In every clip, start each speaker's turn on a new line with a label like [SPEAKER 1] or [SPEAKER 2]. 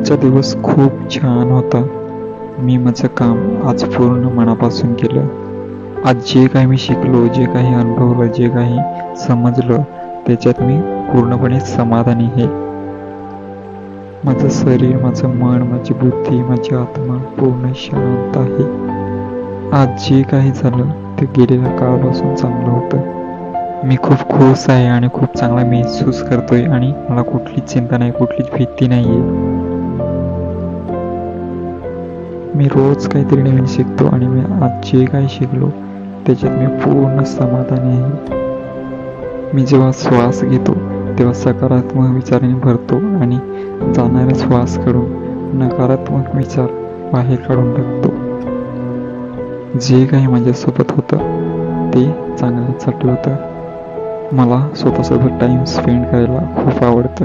[SPEAKER 1] आजचा दिवस खूप छान होता. मी माझं काम आज पूर्ण मनापासून केलं. आज जे काही मी शिकलो जे काही अनुभवलं जे काही समजलं त्याच्यात मी पूर्णपणे समाधानी आहे. माझं शरीर माझं मन माझी बुद्धी माझी आत्मा पूर्ण शांत आहे. आज जे काही झालं ते गेलेल्या काळापासून चांगलं होतं. मी खूप खुश आहे आणि खूप चांगला महसूस करतोय आणि मला कुठलीच चिंता नाही कुठलीच भीती नाही आहे मी रोज काहीतरी नवीन शिकतो आणि मी आज जे काही शिकलो त्याच्यात मी पूर्ण समाधानी आहे. मी जेव्हा श्वास घेतो तेव्हा सकारात्मक विचाराने भरतो आणि जाणारा श्वास काढून नकारात्मक विचार बाहेर काढून टाकतो. जे काही माझ्यासोबत होतं ते चांगल्यासाठी होतं. मला स्वतःसोबत टाइम स्पेंड करायला खूप आवडतं.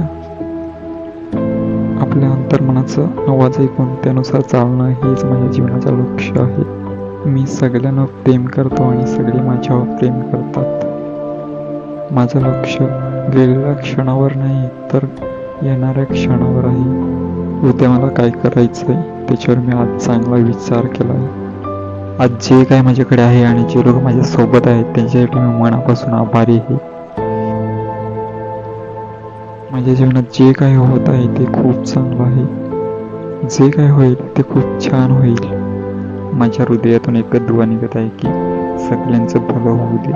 [SPEAKER 1] आपल्या आवाज ऐकून त्यानुसार चालणं हेच माझ्या जीवनाचं लक्ष आहे. मी सगळ्यांना प्रेम करतो आणि सगळे माझ्यावर प्रेम करतात. माझं लक्ष गेलेल्या क्षणावर नाही तर येणाऱ्या क्षणावर आहे उद्या मला काय करायचं आहे त्याच्यावर मी आज चांगला विचार केला आहे आज जे काय माझ्याकडे आहे आणि जे लोक माझ्यासोबत आहेत त्यांच्यासाठी मी मनापासून आभारी आहे. माझ्या जीवनात जे काही होत आहे ते खूप चांगलं आहे. जे काय होईल ते खूप छान होईल. माझ्या हृदयातून एकच दुवा निघत आहे की सगळ्यांचं भलं होऊ दे.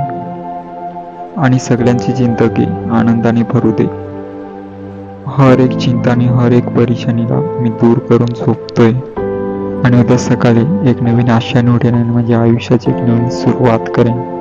[SPEAKER 1] आणि सगळ्यांची जिंदगी आनंदाने भरू दे. हर एक चिंता आणि हर एक परेशानीला मी दूर करून झोपतोय. आणि उद्या सकाळी एक नवीन आशा उठेन आणि माझ्या आयुष्याची एक नवीन सुरुवात करेन.